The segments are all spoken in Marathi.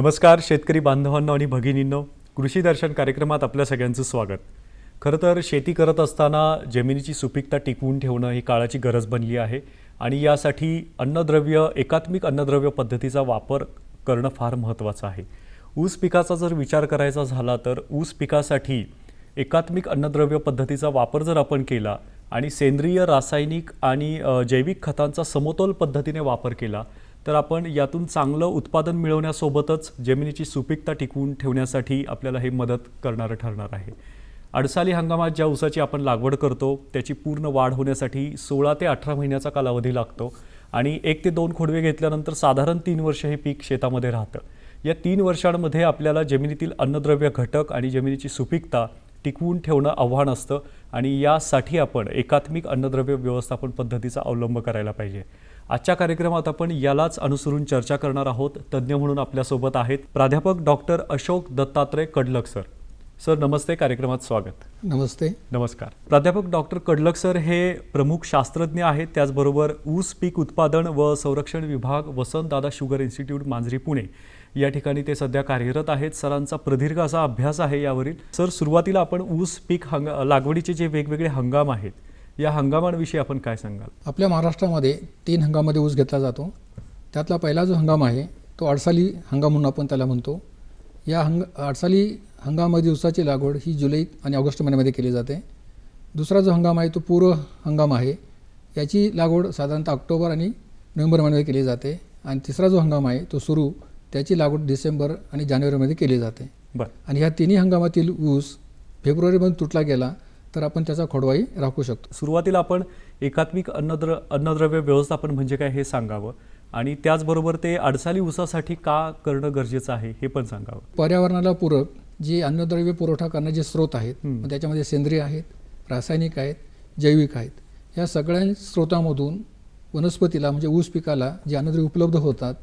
नमस्कार शेतकरी बांधवांनो आणि भगिनींनो. कृषी दर्शन कार्यक्रमात आपल्या सगळ्यांचं स्वागत. खरं तर शेती करत असताना जमिनीची सुपीकता टिकवून ठेवणं ही काळाची गरज बनली आहे आणि यासाठी अन्नद्रव्य एकात्मिक अन्नद्रव्य पद्धतीचा वापर करणं फार महत्त्वाचं आहे. ऊस पिकाचा जर विचार करायचा झाला तर ऊस पिकासाठी एकात्मिक अन्नद्रव्य पद्धतीचा वापर जर आपण केला आणि सेंद्रिय रासायनिक आणि जैविक खतांचा समतोल पद्धतीने वापर केला तर आपण यातून चांगलं उत्पादन मिळवण्यासोबतच जमिनीची सुपीकता टिकवून ठेवण्यासाठी आपल्याला हे मदत करणारं ठरणार आहे. अडसाली हंगामात ज्या ऊसाची आपण लागवड करतो त्याची पूर्ण वाढ होण्यासाठी सोळा ते अठरा महिन्याचा कालावधी लागतो आणि एक ते दोन खोडवे घेतल्यानंतर साधारण तीन वर्ष हे पीक शेतामध्ये राहतं. या तीन वर्षांमध्ये आपल्याला जमिनीतील अन्नद्रव्य घटक आणि जमिनीची सुपीकता टिकवून ठेवणं आव्हान असतं आणि यासाठी आपण एकात्मिक अन्नद्रव्य व्यवस्थापन पद्धतीचा अवलंब करायला पाहिजे. आजच्या कार्यक्रमात आपण यालाच अनुसरून चर्चा करणार आहोत. तज्ज्ञ म्हणून आपल्यासोबत आहेत प्राध्यापक doctor Ashok Dattatray Kadlak sir. Sir नमस्ते. कार्यक्रमात स्वागत. नमस्ते. नमस्कार. प्राध्यापक डॉक्टर कडलक सर हे प्रमुख शास्त्रज्ञ आहेत. त्याचबरोबर ऊस पीक उत्पादन व संरक्षण विभाग वसंतदादा शुगर इन्स्टिट्यूट मांजरी पुणे. या ठिकाणी ते सध्या कार्यरत आहेत. सरांचा प्रदीर्घ असा अभ्यास आहे यावरील. सर सुरुवातीला आपण ऊस पीक हंग लागवडीचे जे वेगवेगळे हंगाम आहेत या हंगामांविषयी आपण काय सांगाल? आपल्या महाराष्ट्रामध्ये तीन हंगामामध्ये ऊस घेतला जातो. त्यातला पहिला जो हंगाम आहे तो अडसाली हंगाम म्हणून आपण त्याला म्हणतो. या हंग अडसाली हंगामामध्ये ऊसाची लागवड ही जुलै आणि ऑगस्ट महिन्यामध्ये केली जाते. दुसरा जो हंगाम आहे तो पूर्व हंगाम आहे. याची लागवड साधारणतः ऑक्टोबर आणि नोव्हेंबर महिन्यामध्ये केली जाते. आणि तिसरा जो हंगाम आहे तो सुरू त्याची लागवड डिसेंबर आणि जानेवारीमध्ये केली जाते. बरं. आणि ह्या तिन्ही हंगामातील ऊस फेब्रुवारीमध्ये तुटला गेला तर आपण त्याचा खोडवाई राखू शकतो. सुरुवातीला आपण एकात्मिक अन्नद्र अन्नद्रव्य व्यवस्थापन म्हणजे काय हे सांगावं आणि त्याचबरोबर ते अडसाली ऊसासाठी का करणं गरजेचं आहे हे पण सांगावं. पर्यावरणाला पूरक जे अन्नद्रव्य पुरवठा करण्याचे स्रोत आहेत त्याच्यामध्ये सेंद्रिय आहेत रासायनिक आहेत जैविक आहेत या सगळ्या स्रोतामधून वनस्पतीला म्हणजे ऊस पिकाला जे अन्नद्रव्य उपलब्ध होतात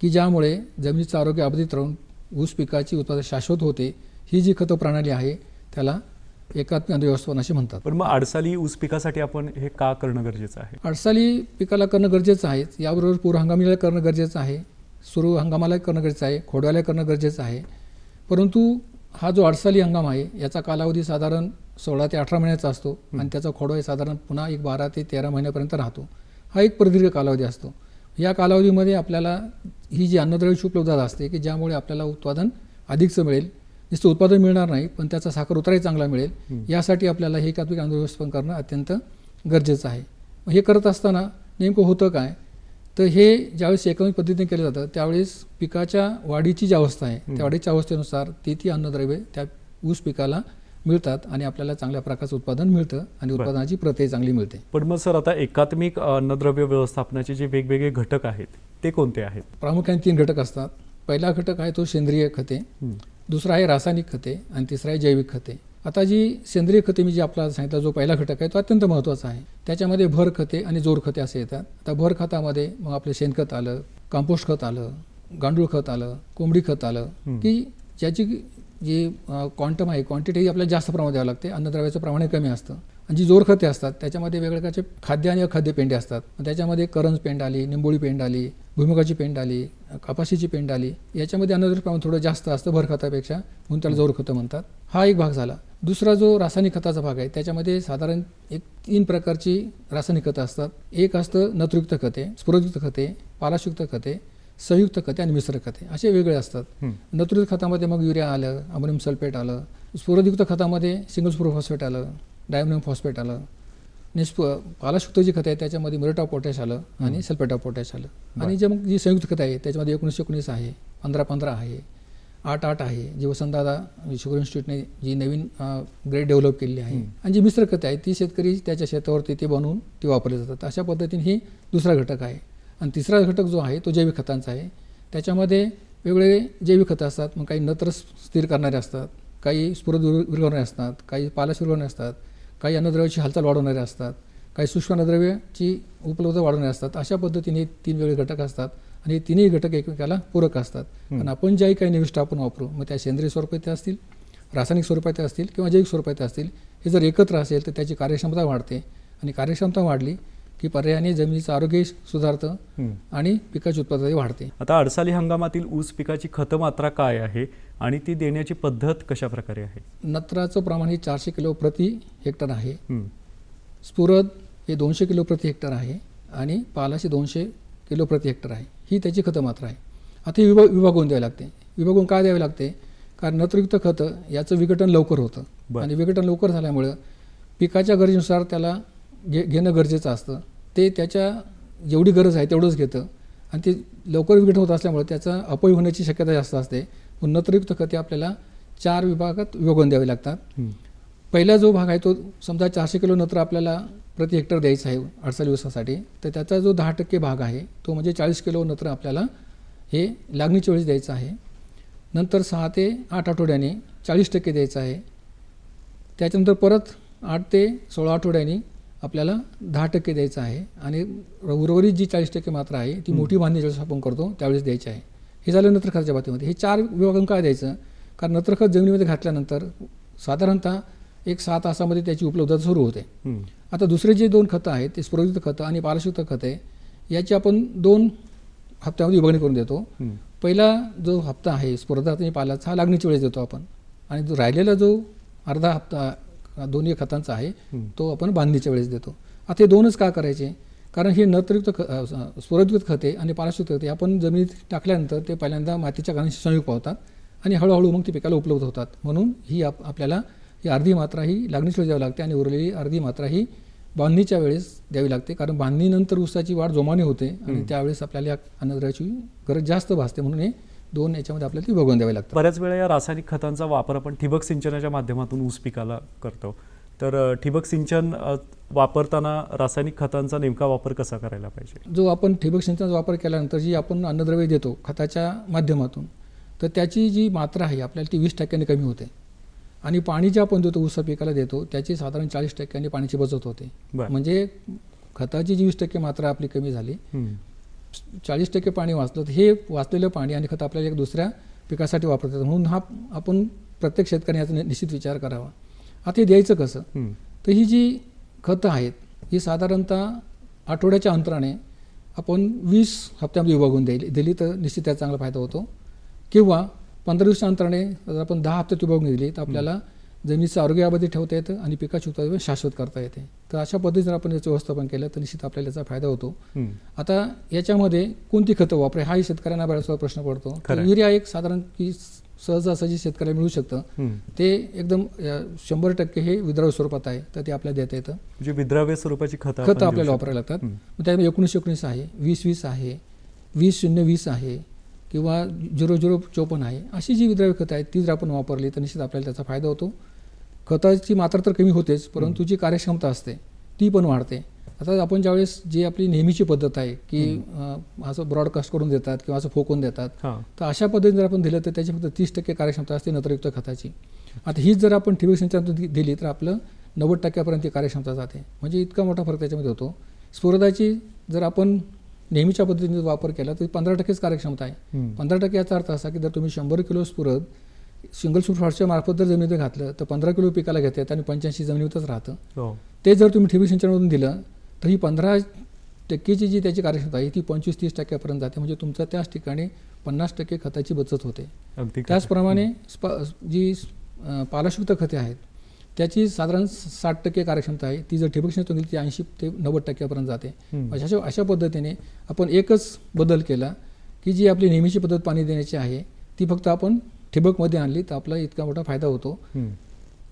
की ज्यामुळे जमिनीचं आरोग्य अबाधित राहून ऊस पिकाची उत्पादन शाश्वत होते ही जी खतं प्रणाली आहे त्याला एकात्मिक अन्न व्यवस्थापन असे म्हणतात. पण मग अडसाली ऊस पिकासाठी आपण हे का करणं गरजेचं आहे? अडसाली पिकाला करणं गरजेचं आहे. याबरोबर पूर्व हंगामीला करणं गरजेचं आहे. सुरू हंगामाला करणं गरजेचं आहे. खोडव्याला करणं गरजेचं आहे. परंतु हा जो अडसाली हंगाम आहे याचा कालावधी साधारण सोळा ते अठरा महिन्याचा असतो आणि त्याचा खोडवा साधारण पुन्हा एक बारा ते तेरा महिन्यापर्यंत राहतो. हा एक प्रदीर्घ कालावधी असतो. या कालावधीमध्ये आपल्याला ही जी अन्नद्रव्याची उपलब्धता असते की ज्यामुळे आपल्याला उत्पादन अधिकचं मिळेल नुसतं उत्पादन मिळणार नाही पण त्याचा साखर उतारही चांगला मिळेल. यासाठी आपल्याला हे एकात्मिक व्यवस्थापन करणं अत्यंत गरजेचं आहे. हे करत असताना नेमकं होतं काय? तर हे ज्यावेळेस एकात्मिक पद्धतीने केलं जातं त्यावेळेस पिकाच्या वाढीची जी अवस्था आहे त्या वाढीच्या अवस्थेनुसार ते ती अन्नद्रव्ये त्या ऊस पिकाला मिळतात आणि आपल्याला चांगल्या प्रकारचं उत्पादन मिळतं आणि उत्पादनाची प्रतही चांगली मिळते. पण मग सर आता एकात्मिक अन्नद्रव्य व्यवस्थापनाचे जे वेगवेगळे घटक आहेत ते कोणते आहेत? प्रामुख्याने तीन घटक असतात. पहिला घटक आहे तो सेंद्रिय खते. दुसरा आहे रासायनिक खते आणि तिसरा आहे जैविक खते. आता जी सेंद्रिय खते मी जी आपल्याला सांगितलं जो पहिला घटक आहे तो अत्यंत महत्त्वाचा आहे. त्याच्यामध्ये भर खते आणि जोर खते असे येतात. आता भर खतामध्ये मग आपलं शेणखत आलं कंपोस्ट खत आलं गांडूळ खत आलं कोंबडी खत आलं की ज्याची जी क्वांटम आहे क्वांटिटी ही आपल्याला जास्त प्रमाणात द्यावं लागते. अन्नद्रव्याचं प्रमाण कमी असतं. आणि जी जोर खते असतात त्याच्यामध्ये वेगवेगळ्या प्रकारचे खाद्य आणि अखाद्य पेंडे असतात. त्याच्यामध्ये करंज पेंड आली निंबोळी पेंड आली भुईमुगाची पेंड आली कपाशीची पेंड आली याच्यामध्ये अन्नद्रव्य प्रमाण थोडं जास्त असतं भर खतापेक्षा म्हणून त्याला जोर खतं म्हणतात. हा एक भाग झाला. दुसरा जो रासायनिक खताचा भाग आहे त्याच्यामध्ये साधारण एक तीन प्रकारची रासायनिक खतं असतात. एक असतं नत्रयुक्त खते स्फुरदयुक्त खते पालाशयुक्त खते संयुक्त खते आणि मिश्र खते. असे वेगळे असतात. नत्रयुक्त खतामध्ये मग युरिया आलं अमोनियम सल्फेट आलं स्फुरदयुक्त खतामध्ये सिंगल स्फुरो फॉस्फेट आलं डायमोनियम फॉस्फेट आलं आणि स्प पालाशयुक्त जी खतं आहे त्याच्यामध्ये मिरेट ऑफ पोटॅश आलं आणि सल्फेट ऑफ पोटॅश आलं. आणि जे मग जी संयुक्त खतं आहे त्याच्यामध्ये एकोणीसशे एकोणीस आहे पंधरा पंधरा आहे आठ आठ आहे जी वसंतदादा शुगर इन्स्टिट्यूटने जी नवीन ग्रेड डेव्हलप केलेली आहे. आणि जी मिश्र खते आहे ती शेतकरी त्याच्या शेतावरती ते बनवून ती वापरली जातात. अशा पद्धतीने ही दुसरा घटक आहे. आणि तिसरा घटक जो आहे तो जैविक खतांचा आहे. त्याच्यामध्ये वेगवेगळे जैविक खतं असतात. मग काही नत्र स्थिर करणारे असतात काही स्फुरद विर- विरघळणारे असतात काही पालाश विरघळणारे असतात. काही अन्नद्रव्याची हालचाल वाढवणारे असतात काही सूक्ष्म अन्नद्रव्याची उपलब्धता वाढवणारे असतात अशा पद्धतीने तीन वेगळे घटक असतात आणि तिन्ही घटक एकमेकाला पूरक असतात. आणि आपण ज्याही काही निविष्ट आपण वापरू मग त्या सेंद्रिय स्वरूपात असतील रासायनिक स्वरूपात असतील किंवा जैविक स्वरूपात असतील हे जर एकत्र असेल तर त्याची कार्यक्षमता वाढते. आणि कार्यक्षमता वाढली की पर्यायाने जमिनीचं आरोग्य सुधारतं. आणि पिकाची उत्पादकता वाढते. आता अडसाली हंगामातील ऊस पिकाची खतं मात्रा काय आहे आणि ती देण्याची पद्धत कशा प्रकारे आहे? नत्राचं प्रमाण हे चारशे किलो प्रति हेक्टर आहे. स्फुरद हे दोनशे किलो प्रति हेक्टर आहे आणि पालाशी दोनशे किलो प्रति हेक्टर आहे. ही त्याची खतं मात्रा आहे. आता ही विभाग विभागून द्यावी लागते. विभागून काय द्यावी लागते? कारण नत्रयुक्त खतं याचं विघटन लवकर होतं. आणि विघटन लवकर झाल्यामुळं पिकाच्या गरजेनुसार त्याला घे घेणं गरजेचं असतं. ते त्याच्या जेवढी गरज आहे तेवढंच घेतं. आणि ते लवकर विघटन होत असल्यामुळे त्याचा अपय होण्याची शक्यता जास्त असते. पण नत्रयुक्त खते आपल्याला चार विभागात विभागून द्यावी लागतात. पहिला जो भाग आहे तो समजा चारशे किलो नत्र आपल्याला प्रति हेक्टर द्यायचा आहे अडसाली ऊसासाठी तर त्याचा जो दहा टक्के भाग आहे तो म्हणजे चाळीस किलो नत्र आपल्याला हे लागणीच्या वेळेस द्यायचं आहे. नंतर सहा ते आठ आठवड्याने चाळीस टक्के द्यायचं आहे. त्याच्यानंतर परत आठ ते सोळा आठवड्यांनी आपल्याला दहा टक्के द्यायचं आहे आणि उर्वरित जी चाळीस टक्के मात्रा आहे ती मोठी बांधणी ज्यावेळेस आपण करतो त्यावेळेस द्यायची आहे. हे झालं नत्रखताच्या बाबतीमध्ये. हे चार विभागून काय द्यायचं? कारण नत्रखत जमिनीमध्ये घातल्यानंतर साधारणतः एक सहा तासामध्ये त्याची उपलब्धता सुरू होते. आता दुसरे जे दोन खतं आहेत ते स्फुरयुक्त खतं आणि पारसयुक्त खतं आहे याची आपण दोन हप्त्यामध्ये विभागणी करून देतो. पहिला जो हप्ता आहे स्पर्धात आणि पालाचा हा लागणीच्या वेळेस देतो आपण. आणि जो राहिलेला जो अर्धा हप्ता दोन्ही खतांचा आहे. तो आपण बांधणीच्या वेळेस देतो. आता हे दोनच का करायचे? कारण हे नत्रयुक्त ख स्फुरदयुक्त खते आणि पारसयुक्त खते आपण जमिनीत टाकल्यानंतर ते पहिल्यांदा मातीच्या कणांशी संयोग पावतात आणि हळूहळू मग ते पिकाला उपलब्ध होतात. म्हणून ही आप आपल्याला ही अर्धी मात्रा ही लागणीच्या वेळेस द्यावी लागते आणि उरलेली अर्धी मात्रा ही बांधणीच्या वेळेस द्यावी लागते. कारण बांधणीनंतर ऊसाची वाढ जोमाने होते आणि त्यावेळेस आपल्याला या अन्नद्रव्याची गरज जास्त भासते. म्हणून हे दोन याच्यामध्ये आपल्याला ती भगवून द्यावी लागतात. बऱ्याच वेळा या रासायनिक खतांचा वापर आपण ठिबक सिंचनाच्या माध्यमातून ऊस पिकाला करतो. तर ठिबक सिंचन वापरताना रासायनिक खतांचा नेमका वापर कसा करायला पाहिजे? जो आपण ठिबक सिंचनाचा वापर केल्यानंतर जी आपण अन्नद्रव्य देतो खताच्या माध्यमातून तर त्याची जी मात्रा आहे आपल्याला ती वीस टक्क्यांनी कमी होते. आणि पाणी जे आपण देतो ऊसा पिकाला देतो त्याची साधारण चाळीस टक्क्यांनी पाण्याची बचत होते. म्हणजे खताची जी वीस टक्के मात्रा आपली कमी झाली. चाळीस टक्के पाणी वाचलं तर हे वाचलेलं पाणी आणि खत आपल्याला एक दुसऱ्या पिकासाठी वापरतात. म्हणून हा आपण प्रत्येक शेतकऱ्याने याचा निश्चित विचार करावा. आता हे द्यायचं कसं. तर ही जी खतं आहेत ही साधारणतः आठवड्याच्या अंतराने आपण वीस हप्त्यामध्ये विभागून द्यायली दिली तर निश्चित त्याचा चांगला फायदा होतो. किंवा पंधरा दिवसाच्या अंतराने जर आपण दहा हप्त्यात विभागून दिली तर आपल्याला जमिनीचं आरोग्य यामध्ये ठेवता येतं आणि पिकाची उत्पादन शाश्वत करता येते तर अशा पद्धतीने आपण याचं व्यवस्थापन केलं तर निश्चित आपल्याला याचा फायदा होतो. आता याच्यामध्ये कोणती खतं वापरे हाही शेतकऱ्यांना बऱ्याच वेळा प्रश्न पडतो. युरिया एक साधारण की सहजासहजी शेतकऱ्याला मिळू शकतं. ते एकदम शंभर टक्के हे विद्राव्य स्वरूपात आहे तर ते आपल्याला देता येतं म्हणजे विद्राव्य स्वरूपाची खतं खतं आपल्याला. वापरायला लागतात. मग त्यामध्ये एकोणीस एकोणीस आहे वीस वीस आहे वीस शून्य वीस आहे किंवा झिरो झिरो चोपन्न आहे अशी जी विद्राव्य खतं आहेत ती जर आपण वापरली तर निश्चित आपल्याला त्याचा फायदा होतो खताची मात्रा तर कमी होतेच परंतु जी कार्यक्षमता असते ती पण वाढते. आता आपण ज्यावेळेस जी आपली नेहमीची पद्धत आहे की असं ब्रॉडकास्ट करून देतात किंवा असं फोकून देतात हां. तर अशा पद्धतीने जर आपण दिलं तर त्याची फक्त तीस टक्के कार्यक्षमता असते नत्रयुक्त खताची. आता हीच जर आपण ठिबक सिंचनातून दिली तर आपलं नव्वद टक्क्यापर्यंत ती कार्यक्षमता जाते. म्हणजे इतका मोठा फरक त्याच्यामध्ये होतो. स्फुरदाची जर आपण नेहमीच्या पद्धतीने वापर केला तर पंधरा टक्केच कार्यक्षमता आहे. पंधरा टक्के याचा अर्थ असा की जर तुम्ही शंभर किलो स्फुरद सिंगल सूट शॉटच्या मार्फत जर जमिनीत घातलं तर पंधरा किलो पिकाला घेता येतं आणि पंच्याऐंशी जमिनीतच राहतं. हो. ते जर तुम्ही ठिबक सिंचनामधून दिलं तर ही पंधरा टक्केची जी त्याची कार्यक्षमता आहे ती पंचवीस तीस टक्क्यापर्यंत जाते. म्हणजे तुमच्या त्याच ठिकाणी पन्नास टक्के खताची बचत होते. त्याचप्रमाणे जी पालाशयुक्त खते आहेत त्याची साधारण साठ टक्के कार्यक्षमता आहे. ती जर ठिबक दिली ती ऐंशी ते नव्वद टक्क्यापर्यंत जाते. अशा अशा पद्धतीने आपण एकच बदल केला की जी आपली नेहमीची पद्धत पाणी देण्याची आहे ती फक्त आपण ठिबकमध्ये आणली तर आपला इतका मोठा फायदा होतो.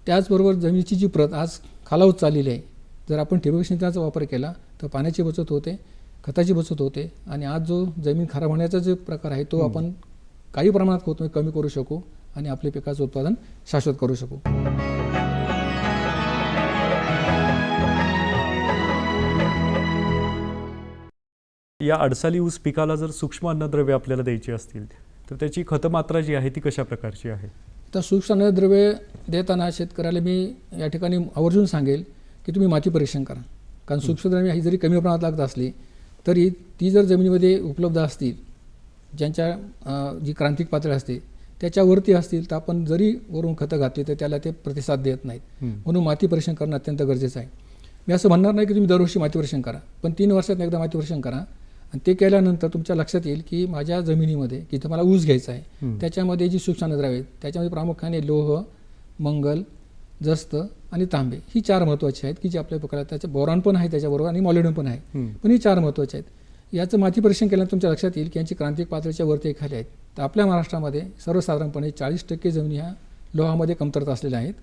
त्याचबरोबर जमिनीची जी प्रत आज खालावत चाललेली आहे जर आपण ठिबक सिंचनाचा वापर केला तर पाण्याची बचत होते खताची बचत होते आणि आज जो जमीन खराब होण्याचा जो प्रकार आहे तो आपण काही प्रमाणात खत तुम्ही कमी करू शकू आणि आपले पिकाचं उत्पादन शाश्वत करू शकू. या अडसाली ऊस पिकाला जर सूक्ष्म अन्नद्रव्य आपल्याला द्यायची असतील तर त्याची खतमात्रा जी आहे ती कशा प्रकारची आहे? तर सूक्ष्म द्रव्ये देताना शेतकऱ्याला मी या ठिकाणी आवर्जून सांगेल की तुम्ही माती परीक्षण करा. कारण सूक्ष्मद्रव्ये ही जरी कमी प्रमाणात लागत असली तरी ती जर जमिनीमध्ये उपलब्ध असतील ज्यांच्या जी क्रांतिक पातळी असते त्याच्यावरती असतील तर आपण जरी वरून खतं घातली तर त्याला ते प्रतिसाद देत नाहीत. म्हणून माती परीक्षण करणं अत्यंत गरजेचं आहे. मी असं म्हणणार नाही की तुम्ही दरवर्षी माती परीक्षण करा पण तीन वर्षात एकदा माती परीक्षण करा आणि ते केल्यानंतर तुमच्या लक्षात येईल की माझ्या जमिनीमध्ये की मला ऊस घ्यायचा आहे. त्याच्यामध्ये जी सूक्ष्मद्रव्ये आहेत त्याच्यामध्ये प्रामुख्याने लोह मंगल जस्त आणि तांबे ही चार महत्त्वाची आहेत की जी आपल्या पिकाला त्याचं बोरॉन पण आहे त्याच्याबरोबर आणि मॉलिडम पण आहे. पण ही चार महत्त्वाचे आहेत. याचं माती परीक्षण केल्यानंतर तुमच्या लक्षात येईल की यांची क्रांतिक पातळीच्या वरती खाली आहेत. तर आपल्या महाराष्ट्रामध्ये सर्वसाधारणपणे चाळीस टक्के जमिनी ह्या लोहामध्ये कमतरता असलेल्या आहेत.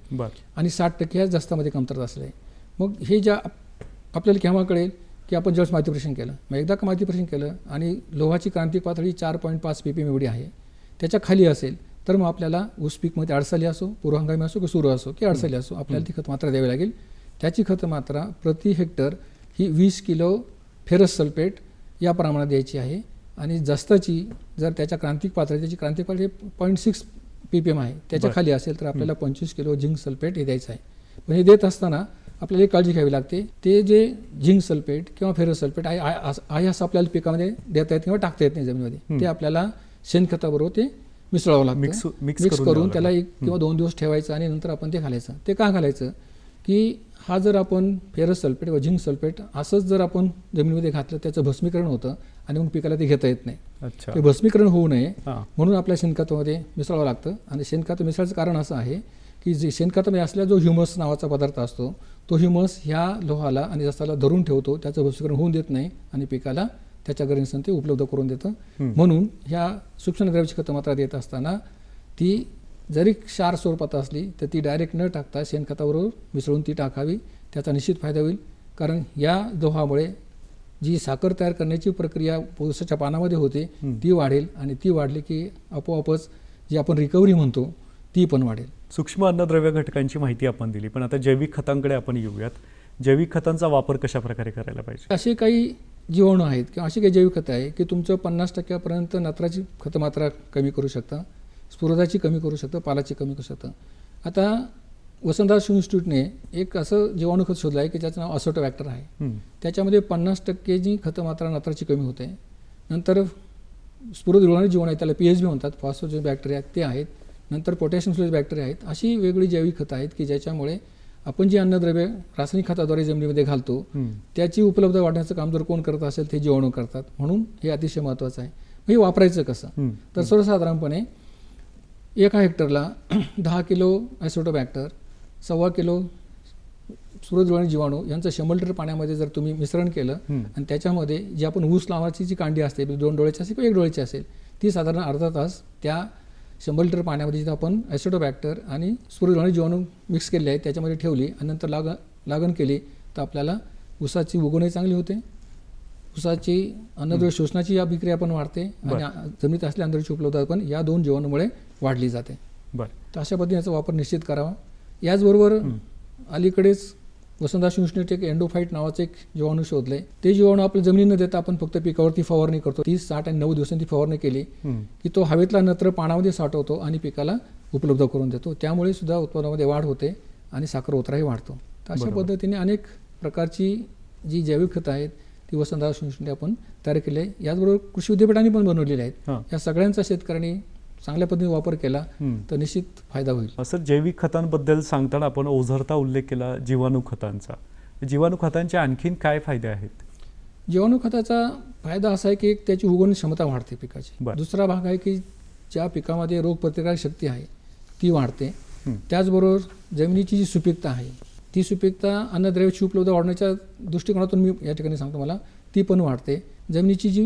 आणि साठ टक्के ह्या जस्तामध्ये कमतरता असले मग हे ज्या आप- आपल्याला केव्हा कळेल? की आपण ज्यावेळेस माती परीक्षण केलं. मग एकदा का माती परीक्षण केलं आणि लोहाची क्रांतिक पातळी चार पॉईंट पाच पी पी एम एवढी आहे त्याच्याखाली असेल तर मग आपल्याला ऊस पीकमध्ये अडसाली असो पूर्व हंगामी असो की सुरू असो की अडसाली असो आपल्याला ती खतमात्रा द्यावी लागेल. त्याची खतमात्रा प्रति हेक्टर ही वीस किलो फेरस सल्फेट या प्रमाणात द्यायची आहे. आणि जस्ताची जर त्याच्या क्रांतिक पातळी त्याची क्रांतिक पातळी point six P P M आहे त्याच्या. खाली असेल तर आपल्याला पंचवीस किलो झिंक सल्फेट हे द्यायचं आहे. पण हे देत असताना आपल्याला एक काळजी घ्यावी लागते. ते जे झिंक सल्फेट किंवा फेरस सल्फेट आहे आहे असं- आपल्याला पिकामध्ये देता येत किंवा टाकता येत नाही जमिनीमध्ये. ते आपल्याला शेणखताबरोबर ते मिसळावं लागतं. मिक्स करून त्याला. एक किंवा दोन दिवस ठेवायचं आणि नंतर आपण ते घालायचं. ते का घालायचं? की हा जर आपण फेरस सल्फेट व झिंक सल्फेट असंच जर आपण जमिनीमध्ये घातलं त्याचं भस्मीकरण होतं आणि मग पिकाला ते घेता येत नाही. अच्छा. ते भस्मीकरण होऊ नये म्हणून आपल्या शेणखतामध्ये मिसळावं लागतं. आणि शेणखत मिसळायचं कारण असं आहे की जे शेणखतामध्ये असलेला जो ह्युमस नावाचा पदार्थ असतो तो ह्युमस ह्या लोहाला आणि जसाला धरून ठेवतो त्याचं भस्मीकरण होऊन देत नाही आणि पिकाला त्याच्या गरजेनुसार ते उपलब्ध करून देतं. म्हणून ह्या सूक्ष्मद्रव्याची खतमात्रा देत असताना ती जरी क्षार स्वरूपात असली तर ती डायरेक्ट न टाकता शेणखताबरोबर मिसळून ती टाकावी त्याचा निश्चित फायदा होईल कारण या लोहामुळे जी साखर तयार करण्याची प्रक्रिया ऊसाच्या पानामध्ये होते. ती वाढेल आणि ती वाढली की आपोआपच जी आपण रिकव्हरी म्हणतो ती पण वाढेल. सूक्ष्म अन्नद्रव्य घटकांची माहिती आपण दिली पण आता जैविक खतांकडे आपण येऊयात. जैविक खतांचा वापर कशा प्रकारे करायला पाहिजे? असे काही जीवाणू आहेत किंवा अशी काही जैविक खतं आहे की तुमचं पन्नास टक्क्यापर्यंत नत्राची खतमात्रा कमी करू शकता स्फुरदाची कमी करू शकतं पालाची कमी करू शकतं. आता वसंतदास इन्स्टिट्यूटने एक असं जीवाणू खत शोधलं आहे की ज्याचं नाव असोटो वॅक्टर आहे. त्याच्यामध्ये पन्नास टक्के जी खतमात्रा नत्राची कमी होते. नंतर स्फुरद जुळणारी जीवन आहे त्याला पी एच बी म्हणतात फॉस्फोजन बॅक्टेरिया ते आहेत. नंतर पोटॅशियम फ्लोज बॅक्टेरिया आहेत अशी वेगळी जैविक खतं आहेत की ज्याच्यामुळे आपण जी अन्नद्रव्ये रासायनिक खताद्वारे जमिनीमध्ये घालतो. त्याची उपलब्ध वाढण्याचं काम जर कोण करत असेल ते जीवाणू करतात म्हणून हे अतिशय महत्त्वाचं आहे हे वापरायचं कसं. तर सर्वसाधारणपणे एका हेक्टरला दहा किलो ॲसोटोबॅक्टर सव्वा किलो सूर्यद्रोणी जीवाणू यांचं शंभर लिटर पाण्यामध्ये जर तुम्ही मिश्रण केलं. आणि त्याच्यामध्ये जी आपण ऊस लावाची जी कांडी असते दोन डोळ्याची असेल किंवा एक डोळ्याची असेल ती साधारण अर्धा तास त्या शंभर लिटर पाण्यामध्ये जिथं आपण ॲसिडोबॅक्टर आणि सूर्यद्रोणी जीवाणू मिक्स केले आहेत त्याच्यामध्ये ठेवली आणि नंतर लाग लागण केली तर आपल्याला ऊसाची उगवणही चांगली होते. ऊसाची अन्नद्रव्य शोषणाची या प्रक्रिया पण वाढते आणि जमिनीत असलेल्या अन्नद्रव्याची उपलब्धता पण या दोन जीवाणूमुळे वाढली जाते. बरं. तर अशा पद्धतीने याचा वापर निश्चित करावा. याचबरोबर अलीकडेच वसंतदास युनिव्हर्सिटीने एक एंडोफाईट नावाचं एक जीवाणू शोधलंय ते जीवाणू आपल्या जमिनी न देता आपण फक्त पिकावरती फवारणी करतो. तीस साठ आणि नऊ दिवसांची फवारणी केली. की तो हवेतला नत्र पाण्यामध्ये साठवतो आणि पिकाला उपलब्ध करून देतो. त्यामुळे सुद्धा उत्पादनामध्ये वाढ होते आणि साखर उतराही वाढतो. तर अशा. पद्धतीने अनेक प्रकारची जी जैविक खतं आहेत ती वसंतदास युनिव्हर्सिटीने आपण तयार केली. आहे याचबरोबर कृषी विद्यापीठांनी पण बनवलेली आहेत. या सगळ्यांचा शेतकऱ्यांनी चांगल्या पद्धतीने वापर केला. तर निश्चित फायदा होईल असं जैविक खतांबद्दल सांगताना आपण ओझरता उल्लेख केला जीवाणू खतांचा जीवाणू खतांचे आणखीन काय फायदे आहेत जीवाणू खताचा फायदा असा आहे की एक त्याची उगवण क्षमता वाढते पिकाची. दुसरा भाग आहे की ज्या पिकामध्ये रोगप्रतिकारक शक्ती आहे ती वाढते. त्याचबरोबर जमिनीची जी सुपीकता आहे ती सुपीकता अन्नद्रव्याची उपलब्ध वाढण्याच्या दृष्टिकोनातून मी या ठिकाणी सांगतो मला ती पण वाढते. जमिनीची जी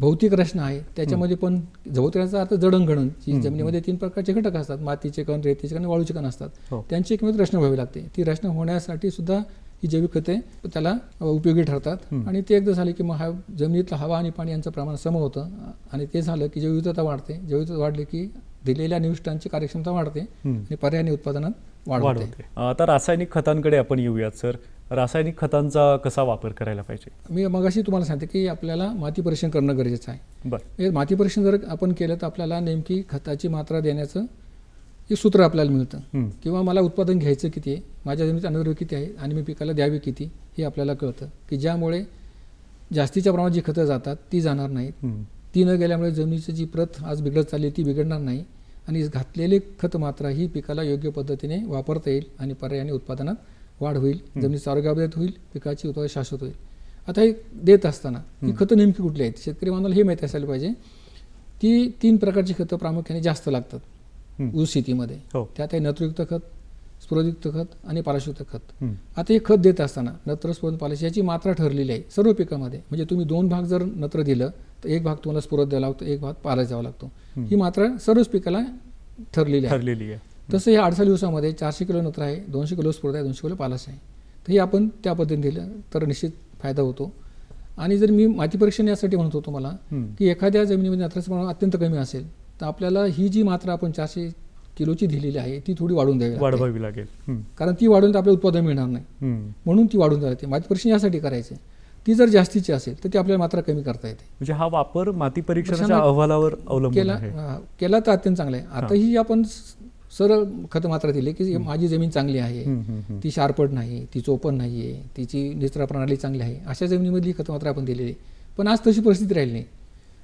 भौतिक रचना आहे त्याच्यामध्ये पण भौतिकाचा अर्थ जडणघडण जी जमिनीमध्ये तीन प्रकारचे घटक असतात. मातीचे कण रेतीचे कण वाळूचे कण असतात. हो. त्यांची एकमेव रचना व्हावी लागते. ती रचना होण्यासाठी सुद्धा ही जैविक खते त्याला उपयोगी ठरतात. आणि ते एकदा झाले की मग हा जमिनीतलं हवा आणि पाणी यांचं प्रमाण सम होतं. आणि ते झालं की जैवविविधता वाढते. जैवविविधता वाढली की दिलेल्या निविष्ठांची कार्यक्षमता वाढते. आणि पर्यायी उत्पादनात वाढ वाढ होते. होते आता रासायनिक खतांकडे आपण येऊयात सर. रासायनिक खतांचा कसा वापर करायला पाहिजे? मी मगाशी तुम्हाला सांगते की आपल्याला माती परीक्षण करणं गरजेचं आहे. बरं. हे माती परीक्षण जर आपण केलं तर आपल्याला नेमकी खताची मात्रा देण्याचं एक सूत्र आपल्याला मिळतं. किंवा मला उत्पादन घ्यायचं किती आहे माझ्या जमिनीत अन्नद्रव्य किती आहे आणि मी पिकाला द्यावी किती हे आपल्याला कळतं. की ज्यामुळे जास्तीच्या प्रमाणात जी खतं जातात ती जाणार नाहीत. ती न गेल्यामुळे जमिनीची जी प्रत आज बिघडत चालली ती बिघडणार नाही. आणि घातलेली खत मात्रा ही पिकाला योग्य पद्धतीने वापरता येईल आणि पर्यायाने उत्पादनात वाढ होईल जमिनीचं आरोग्याबाबत होईल पिकाची उत्पादन शाश्वत होईल. आता हे देत असताना ही खतं नेमकी कुठली आहेत? शेतकरी बांधवाला हे माहिती असायला पाहिजे ती तीन प्रकारची खतं प्रामुख्याने जास्त लागतात. ऊस शेतीमध्ये. हो. त्यात आहे नत्रयुक्त खत स्फुरदयुक्त खत आणि पालाशयुक्त खत. आता हे खत देत असताना नत्र स्फुरद पालाश याची मात्रा ठरलेली आहे सर्व पिकामध्ये. म्हणजे तुम्ही दोन भाग जर नत्र दिलं तर एक भाग तुम्हाला स्फुरद द्यावा लागतो एक भाग पालाश द्यावा लागतो. ही मात्रा सर्वच पिकाला ठरलेली आहे. तसं या अडसाली दिवसामध्ये चारशे किलो नत्र आहे दोनशे किलो स्फुरद आहे दोनशे किलो पालाश आहे. तर हे आपण त्या पद्धतीने दिलं तर निश्चित फायदा होतो. आणि जर मी माती परीक्षण यासाठी म्हणत होतो मला. की एखाद्या जमिनीमध्ये नत्राचं प्रमाण अत्यंत कमी असेल तर आपल्याला ही जी मात्रा आपण चारशे किलोची दिलेली आहे ती थोडी वाढून द्यावी. वाढवावी लागेल. कारण ती वाढून तर आपल्याला उत्पादन मिळणार नाही. म्हणून ती वाढून जाते. माती परीक्षण यासाठी करायचे. ती जर जास्तीची असेल तर ती आपल्याला मात्रा कमी करता येते. म्हणजे हा वापर माती परीक्षणाच्या परीक्षणा- अहवालावर अवलंबून केला केला तर अत्यंत चांगला आहे. आता ही आपण सरळ खत मात्रा दिली की माझी जमीन चांगली आहे. ती शारपट नाही ती चोपण नाही आहे तिची निचरा प्रणाली चांगली आहे. अशा जमिनीमधली खत मात्रा आपण दिलेली. पण आज तशी परिस्थिती राहिली नाही.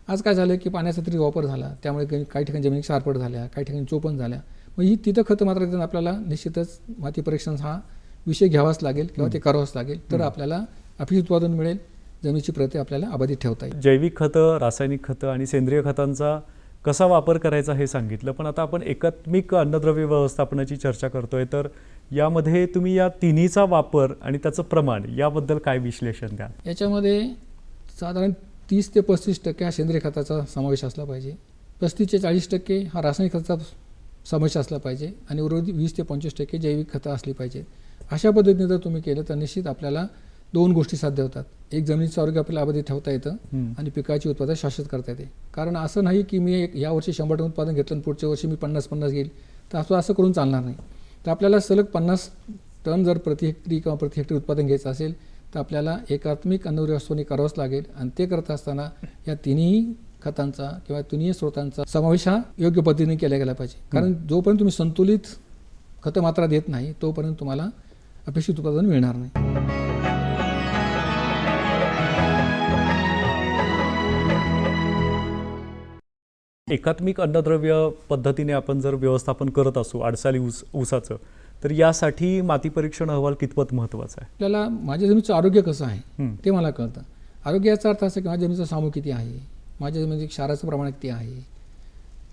आज काय झालं की पाण्याचा तरी वापर झाला. त्यामुळे काही ठिकाणी जमिनी शारपट झाल्या काही ठिकाणी चोपण झाल्या. मग ही तिथं खत मात्रा देताना आपल्याला निश्चितच माती परीक्षण हा विषय घ्यावाच लागेल किंवा ते करावंच लागेल. तर आपल्याला अपेक्षित उत्पादन मिळेल. जमिनीची प्रति आपल्याला अबाधित ठेवता येईल. जैविक खतं रासायनिक खतं आणि सेंद्रिय खतांचा कसा वापर करायचा हे सांगितलं. पण आता आपण एकात्मिक अन्नद्रव्य व्यवस्थापनाची चर्चा करतोय. तर यामध्ये तुम्ही या तिन्हीचा वापर आणि त्याचं प्रमाण याबद्दल काय विश्लेषण द्या याच्यामध्ये साधारण तीस ते पस्तीस टक्के हा सेंद्रिय खताचा समावेश असला पाहिजे. पस्तीस ते चाळीस टक्के हा रासायनिक खताचा समावेश असला पाहिजे आणि उर्वरित वीस ते पंचवीस टक्के जैविक खतं असली पाहिजेत. अशा पद्धतीने जर तुम्ही केलं तर निश्चित आपल्याला दोन गोष्टी साध्य होतात. एक जमिनीचं आरोग्य आपल्याला अबाधित ठेवता येतं. आणि पिकाची उत्पादन शाश्वत करता येते. कारण असं नाही की मी एक यावर्षी शंभर टन उत्पादन घेतलं आणि पुढच्या वर्षी मी पन्नास पन्नास घेईल. तर असं असं करून चालणार नाही. तर आपल्याला सलग पन्नास टन जर प्रति हेक्टरी किंवा प्रति हेक्टरी उत्पादन घ्यायचं असेल तर आपल्याला एकात्मिक अन्नव्यवस्थापने करावंच लागेल. आणि ते करत असताना या तिन्ही खतांचा किंवा तिन्ही स्रोतांचा समावेश हा योग्य पद्धतीने केला गेला पाहिजे. कारण जोपर्यंत तुम्ही संतुलित खतं मात्रा देत नाही तोपर्यंत तुम्हाला अपेक्षित उत्पादन मिळणार नाही. एकात्मिक अन्नद्रव्य पद्धतीने आपण जर व्यवस्थापन करत असू आडसाली ऊस ऊसाचं तर यासाठी माती परीक्षण अहवाल कितपत महत्त्वाचा आहे आपल्याला माझ्या जमिनीचं आरोग्य कसं आहे. ते मला कळतं आरोग्य याचा अर्थ असा की माझ्या जमिनीचा सामू किती आहे माझ्या जमिनीत क्षाराचं प्रमाण किती आहे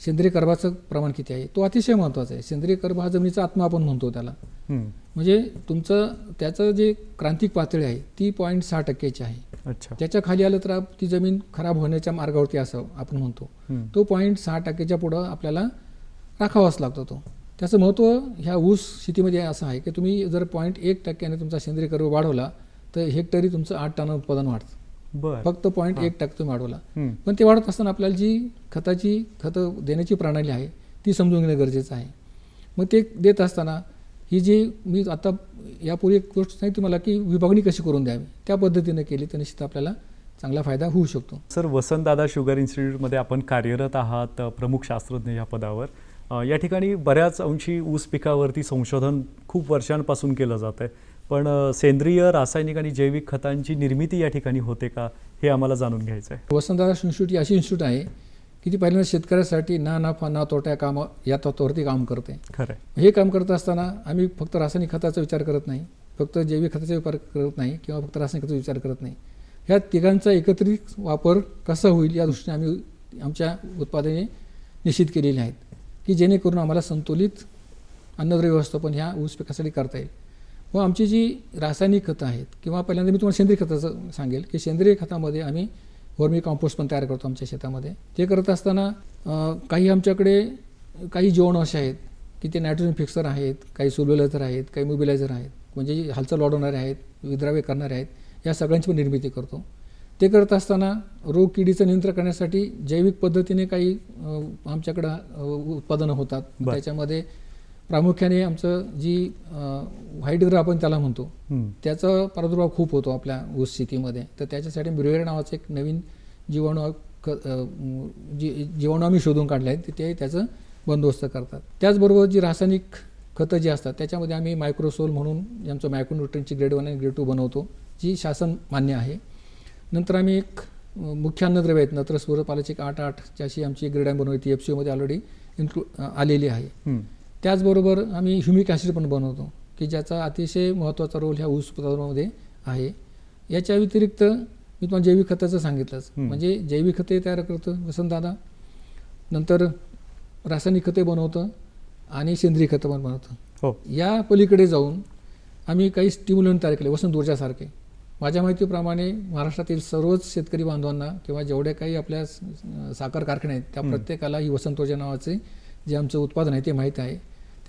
सेंद्रिय कर्बाचं प्रमाण किती आहे? तो अतिशय महत्त्वाचा आहे. सेंद्रिय कर्ब हा जमिनीचा आत्मा आपण म्हणतो त्याला. म्हणजे तुमचं त्याचं जे क्रांतिक पातळी आहे ती पॉईंट सहा टक्क्याची आहे. त्याच्याखाली आलं तर ती जमीन खराब होण्याच्या मार्गावरती असं आपण म्हणतो. तो पॉईंट सहा टक्क्याच्या पुढं आपल्याला राखावाच लागतो तो. त्याचं महत्त्व ह्या ऊस शेतीमध्ये असं आहे की तुम्ही जर पॉईंट एक टक्क्याने तुमचा सेंद्रिय कर्ब वाढवला तर हेक्टरी तुमचं आठ टन उत्पादन वाढतं. बर. फक्त पॉईंट एक टक्के तुम्ही वाढवला. पण ते वाढत असताना आपल्याला जी खताची खतं देण्याची प्रणाली आहे ती समजून घेणं गरजेचं आहे. मग ते देत असताना ही जी मी आता यापूर्वी एक गोष्ट सांगितली मला की विभागणी कशी करून द्यावी त्या पद्धतीनं केली तर निश्चित आपल्याला चांगला फायदा होऊ शकतो. सर वसंतदादा शुगर इन्स्टिट्यूटमध्ये आपण कार्यरत आहात प्रमुख शास्त्रज्ञ या पदावर. या ठिकाणी बऱ्याच अंशी ऊस पिकावरती संशोधन खूप वर्षांपासून केलं जात आहे पण सेंद्रिय रासायनिक आणि जैविक खतांची निर्मिती या ठिकाणी होते का हे आम्हाला जाणून घ्यायचं आहे वसंतदादा इन्स्टिट्यूट ही अशी इन्स्टिट्यूट आहे की ती पहिल्यांदा शेतकऱ्यासाठी ना नफा ना तोट्या काम या तत्वावरती काम करते. खरं हे काम करत असताना आम्ही फक्त रासायनिक खताचा विचार करत नाही फक्त जैविक खताचा विचार करत नाही किंवा फक्त रासायनिक खताचा विचार करत नाही. ह्या तिघांचा एकत्रित वापर कसा होईल या दृष्टीने आम्ही आमच्या उत्पादने निश्चित केलेली आहेत की जेणेकरून आम्हाला संतुलित अन्नद्रव्य व्यवस्थापन ह्या ऊस पिकासाठी करता येईल. व आमची जी रासायनिक खतं आहेत किंवा पहिल्यांदा मी तुम्हाला सेंद्रिय खताचं सांगेल की सेंद्रिय खतामध्ये आम्ही वर्मी कॉम्पोस्ट पण तयार करतो आमच्या शेतामध्ये. ते करत असताना काही आमच्याकडे काही जीवाणू असे आहेत की ते नायट्रोजन फिक्सर आहेत काही सोल्युलायझर आहेत काही मोबिलायझर आहेत. म्हणजे हालचाल वाढवणारे आहेत विद्राव्य करणारे आहेत. या सगळ्यांची पण निर्मिती करतो. ते करत असताना रोग किडीचं नियंत्रण करण्यासाठी जैविक पद्धतीने काही आमच्याकडं उत्पादनं होतात. त्याच्यामध्ये प्रामुख्याने आमचं जी व्हाईट ग्र आपण त्याला म्हणतो. त्याचा प्रादुर्भाव खूप होतो आपल्या ऊस शेतीमध्ये तर त्याच्यासाठी ब्रुवेर नावाचं एक नवीन जीवाणू जी जीवाणू आम्ही शोधून काढले आहेत ते त्याचं बंदोबस्त करतात त्याचबरोबर जी रासायनिक खतं जी असतात त्याच्यामध्ये आम्ही मायक्रोसोल म्हणून आमचं मायक्रोन्युट्रनची ग्रेड वन आणि ग्रेड टू बनवतो जी शासन मान्य आहे नंतर आम्ही एक मुख्य अन्नद्रव्य आहेत नत्र सूर्यपालाची एक आठ आठ अशी आमची ग्रेड बनवली ती एफ सी ओमध्ये ऑलरेडी इन्क्लू आलेली आहे. त्याचबरोबर आम्ही ह्युमिक ॲसिड पण बनवतो की ज्याचा अतिशय महत्त्वाचा रोल ह्या ऊस उत्पादनामध्ये आहे. याच्या व्यतिरिक्त मी तुम्हाला जैविक खताचं सांगितलंच. म्हणजे जैविक खते तयार करतो वसंतदादा नंतर रासायनिक खते बनवतं आणि सेंद्रिय खतं पण बनवतं. हो. या पलीकडे जाऊन आम्ही काही स्टिम्युलंट तयार केले वसंत ऊर्जासारखे माझ्या माहितीप्रमाणे महाराष्ट्रातील सर्वच शेतकरी बांधवांना किंवा जेवढे काही आपल्या साखर कारखाने आहेत त्या. प्रत्येकाला ही वसंत ऊर्जा नावाचे जे आमचं उत्पादन आहे ते माहीत आहे.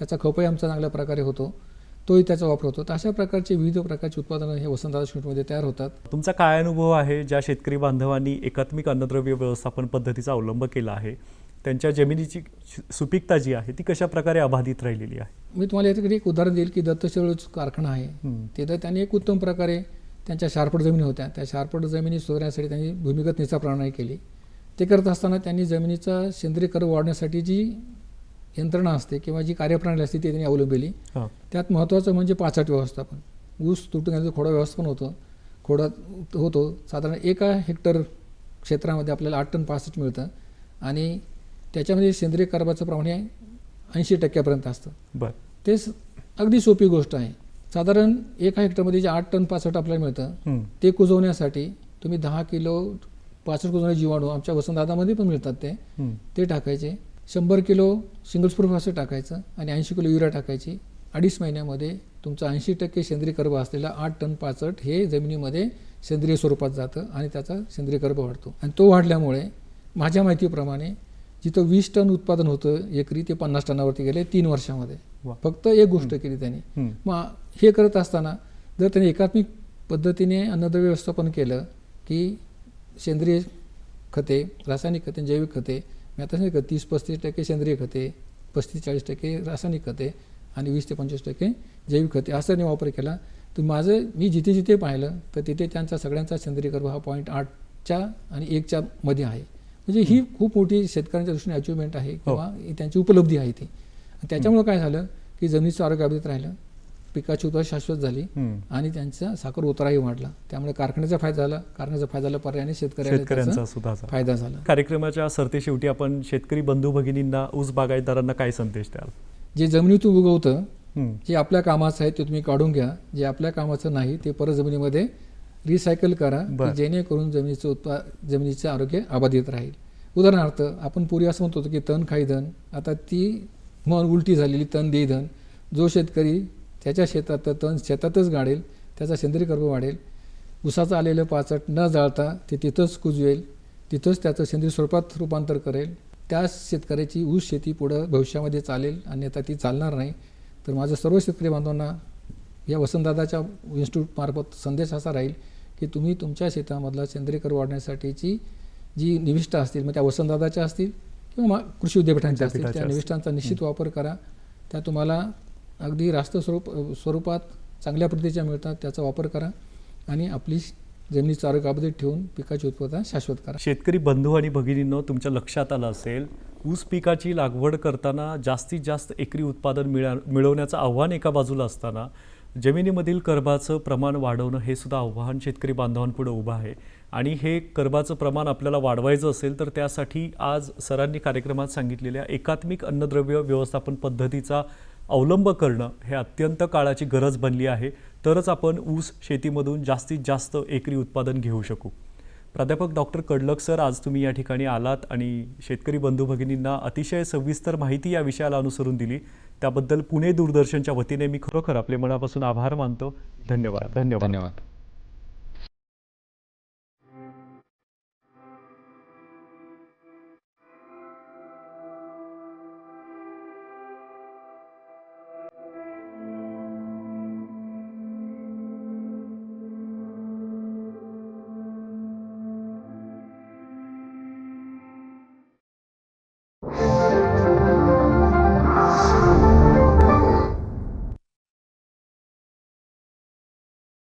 त्याचा खपही आमचा चांगल्या प्रकारे होतो. तोही त्याचा वापर होतो. तर अशा प्रकारचे विविध प्रकारची उत्पादनं हे वसंतदादा स्वीटमध्ये तयार होतात. तुमचा काय अनुभव आहे? ज्या शेतकरी बांधवांनी एकात्मिक अन्नद्रव्य व्यवस्थापन पद्धतीचा अवलंब केला आहे त्यांच्या जमिनीची सु- सुपीकता जी आहे ती कशा प्रकारे अबाधित राहिलेली आहे? मी तुम्हाला याच्याकडे एक उदाहरण देईल की दत्तशिरोळ कारखाना आहे. तिथं त्यांनी एक उत्तम प्रकारे त्यांच्या शारपट जमिनी होत्या. त्या शारपट जमिनी सुधारण्यासाठी त्यांनी भूमिगत निचा प्रणाली केली. ते करत असताना त्यांनी जमिनीचा सेंद्रिय कर वाढण्यासाठी जी यंत्रणा असते किंवा जी कार्यप्रणाली असते ती त्यांनी अवलंबिली. हां. त्यात महत्त्वाचं म्हणजे पाचट व्यवस्थापन. ऊस तुटून गेल्याचं खोडा व्यवस्थापन होतं. खोडा होतो. साधारण एका हेक्टर क्षेत्रामध्ये आपल्याला आठ टन पासष्ट मिळतं. आणि त्याच्यामध्ये सेंद्रिय कर्बाचं प्रमाण हे ऐंशी टक्क्यापर्यंत असतं. बरं. ते स- अगदी सोपी गोष्ट आहे. साधारण एका हेक्टरमध्ये जे आठ टन पासष्ट आपल्याला मिळतं. ते कुजवण्यासाठी तुम्ही दहा किलो पासष्ट कुजवणारे जीवाणू आमच्या वसंतदादामध्ये पण मिळतात ते. ते टाकायचे. शंभर किलो सिंगल स्प्रूफ असं टाकायचं आणि ऐंशी किलो युरिया टाकायची. अडीच महिन्यामध्ये तुमचं ऐंशी टक्के सेंद्रिय कर्ब असलेला आठ टन पाचट हे जमिनीमध्ये सेंद्रिय स्वरूपात जातं आणि त्याचा सेंद्रिय कर्ब वाढतो. आणि तो वाढल्यामुळे माझ्या माहितीप्रमाणे जिथं वीस टन उत्पादन होतं एकरी ते पन्नास टनावरती गेले तीन वर्षामध्ये. फक्त एक गोष्ट केली त्यांनी. मग हे करत असताना जर त्यांनी एकात्मिक पद्धतीने अन्नद्रव्य व्यवस्थापन केलं की सेंद्रिय खते रासायनिक खते जैविक खते मी आता सांगितलं तीस पस्तीस टक्के सेंद्रिय खते पस्तीस चाळीस टक्के रासायनिक खते आणि वीस ते पंचवीस टक्के जैविक खते असा त्यांनी वापर केला. तर माझं मी जिथे जिथे पाहिलं तर तिथे त्यांचा सगळ्यांचा सेंद्रिय कर्ब हा पॉईंट आठच्या आणि एकच्या मध्ये आहे. म्हणजे ही खूप मोठी शेतकऱ्यांच्या दृष्टीने अचिव्हमेंट आहे किंवा ही त्यांची उपलब्धी आहे ती. त्याच्यामुळं काय झालं की जमिनीचं आरोग्य राहिलं. पिकाची उत्पादन शाश्वत झाली. आणि त्यांचा साखर उतराही वाढला त्यामुळे कारखान्याचा फायदा झाला कारखान्याचा फायदा झाला पर्यायाने शेतकऱ्यांचा सुद्धा. फायदा झाला कार्यक्रमाच्या सरतेशेवटी आपण शेतकरी बंधू भगिनींना ऊस बागायतदारांना काय संदेश द्याल जे जमिनीतून उगवतं. जे आपल्या कामाचं आहे ते तुम्ही काढून घ्या जे आपल्या कामाचं नाही ते परत जमिनीमध्ये रिसायकल करा. जेणेकरून जमिनीचं उत्पा जमिनीचं आरोग्य अबाधित राहील उदाहरणार्थ आपण पूर्वी असं म्हणत होतो की तण खाई धन आता ती म्हण उलटी झालेली तण दे धन जो शेतकरी त्याच्या शेतात तण शेतातच गाडेल त्याचा सेंद्रिय कर्ब वाढेल. उसाचं आलेलं पाचट न जाळता ते तिथंच कुजवेल तिथंच त्याचं सेंद्रिय स्वरूपात रूपांतर करेल. त्या शेतकऱ्याची ऊस शेती पुढं भविष्यामध्ये चालेल अन्यथा ती चालणार नाही. तर माझं सर्व शेतकरी बांधवांना या वसंतदादाच्या इन्स्टिट्यूटमार्फत संदेश असा राहील की तुम्ही तुमच्या शेतामधला सेंद्रिय कर वाढण्यासाठीची जी निविष्ठा असतील मग त्या वसंतदादाच्या असतील किंवा कृषी विद्यापीठांच्या असतील त्या निविष्ठांचा निश्चित वापर करा. त्या तुम्हाला अगदी रास्त स्वरूप स्वरूपात चांगल्या पद्धतीच्या मिळतात त्याचा वापर करा आणि आपली जमिनीचं आरोग्य अबाधित ठेवून पिकाची उत्पादन शाश्वत करा. शेतकरी बंधू आणि भगिनींनो तुमच्या लक्षात आलं असेल ऊस पिकाची लागवड करताना जास्तीत जास्त एकरी उत्पादन मिळा मिळवण्याचं आव्हान एका बाजूला असताना जमिनीमधील कर्बाचं प्रमाण वाढवणं हे सुद्धा आव्हान शेतकरी बांधवांपुढे उभं आहे. आणि हे कर्बाचं प्रमाण आपल्याला वाढवायचं असेल तर त्यासाठी आज सरांनी कार्यक्रमात सांगितलेल्या एकात्मिक अन्नद्रव्य व्यवस्थापन पद्धतीचा अवलंब करणं हे अत्यंत काळाची गरज बनली आहे. तरच आपण ऊस शेतीमधून जास्तीत जास्त एकरी उत्पादन घेऊ शकू. प्राध्यापक डॉक्टर कडलक सर आज तुम्ही या ठिकाणी आलात आणि शेतकरी बंधू भगिनींना अतिशय सविस्तर माहिती या विषयाला अनुसरून दिली. त्याबद्दल पुणे दूरदर्शनच्या वतीने मी खरोखर आपले मनापासून आभार मानतो. धन्यवाद. धन्यवाद. धन्यवाद.